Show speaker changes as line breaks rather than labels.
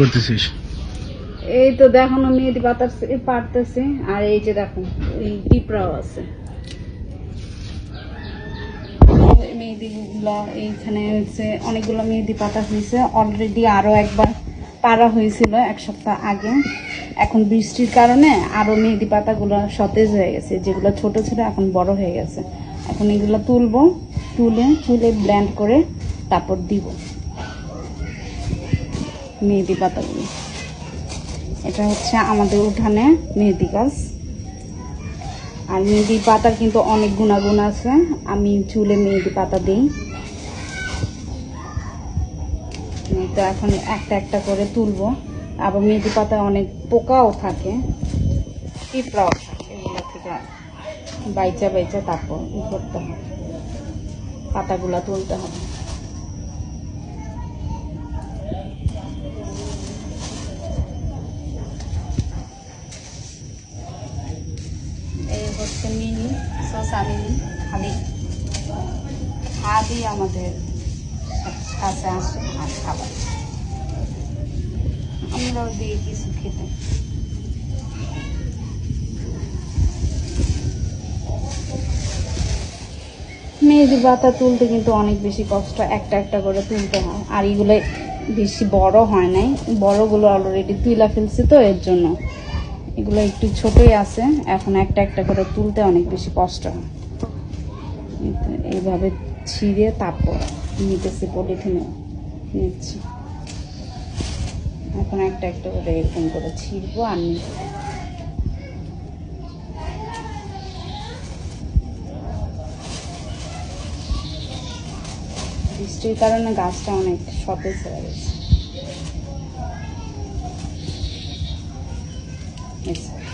করতেছিস?
এই তো দেখো মেহেদি পাতা পারতেছে, আর এই যে দেখো, এই পিঁপড়াও আছে। মেহেদি গুলা এইখানে হচ্ছে অনেকগুলো মেহেদি পাতা হয়েছে। অলরেডি একবার পারা হয়েছিল এক সপ্তাহ আগে। এখন বৃষ্টির কারণে আরও মেহেদি পাতাগুলো সতেজ হয়ে গেছে, যেগুলো ছোট ছিল এখন বড় হয়ে গেছে। এখন এগুলো তুলবো, তুলে তুলে ব্ল্যান্ড করে তারপর দিব। মেহেদি পাতাগুলো। এটা হচ্ছে আমাদের উঠানে মেহেদি গাছ। আর মেহেদি পাতার কিন্তু অনেক গুণাগুণ আছে। আমি চুলে মেহেদি পাতা দিই। তো এখন একটা একটা করে তুলবো। আবার মেহেদি পাতায় অনেক পোকাও থাকে, পিঁপড়াও থাকে। এগুলো থেকে বাইচা বাইচা তারপর করতে হবে। পাতাগুলা তুলতে হবে। এই হচ্ছে মিনি, শসা মিনি খালি খাদি আমাদের কাছে আসে আর খাবার। আমরাও দিয়ে কিছু খেতে। মেহেদি পাতা তুলতে কিন্তু অনেক বেশি কষ্ট, একটা একটা করে তুলতে হয়। আর এগুলো বেশি বড় হয় নাই। বড়গুলো অলরেডি তুলা ফেলছি তো এর জন্য। এগুলো একটু ছোটই আছে। এখন একটা একটা করে তুলতে অনেক বেশি কষ্ট হয়। এইভাবে ছিঁড়ে তারপর নিতেছি পলিথিনে। নিচ্ছি। এখন একটা একটা করে এরকম করে ছিঁড়বো আর বৃষ্টির কারণে গাছটা অনেক সতেজ হয়ে গেছে। Yes.